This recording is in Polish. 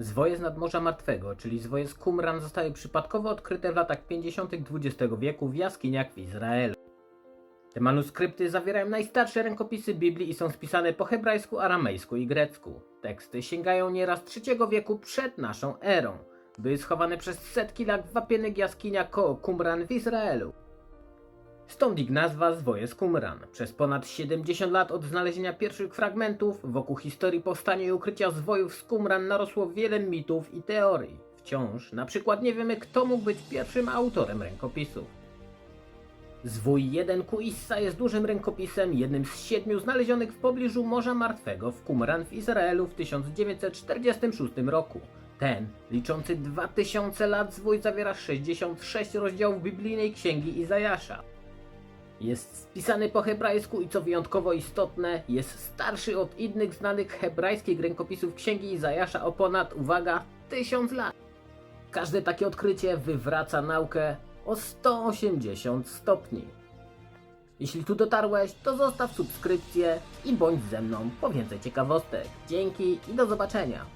Zwoje z nadmorza martwego, czyli zwoje z Qumran zostały przypadkowo odkryte w latach 50. XX wieku w jaskiniach w Izraelu. Te manuskrypty zawierają najstarsze rękopisy Biblii i są spisane po hebrajsku, aramejsku i grecku. Teksty sięgają nieraz III wieku przed naszą erą. Były schowane przez setki lat w wapienych jaskiniach koło Qumran w Izraelu. Stąd ich nazwa Zwoje z Qumran. Przez ponad 70 lat od znalezienia pierwszych fragmentów wokół historii powstania i ukrycia zwojów z Qumran narosło wiele mitów i teorii. Wciąż na przykład nie wiemy kto mógł być pierwszym autorem rękopisów. Zwój 1 Kuissa jest dużym rękopisem, jednym z siedmiu znalezionych w pobliżu Morza Martwego w Qumran w Izraelu w 1946 roku. Ten, liczący 2000 lat zwój zawiera 66 rozdziałów biblijnej księgi Izajasza. Jest spisany po hebrajsku i co wyjątkowo istotne, jest starszy od innych znanych hebrajskich rękopisów księgi Izajasza o ponad, uwaga, 1000 lat. Każde takie odkrycie wywraca naukę o 180 stopni. Jeśli tu dotarłeś, to zostaw subskrypcję i bądź ze mną po więcej ciekawostek. Dzięki i do zobaczenia.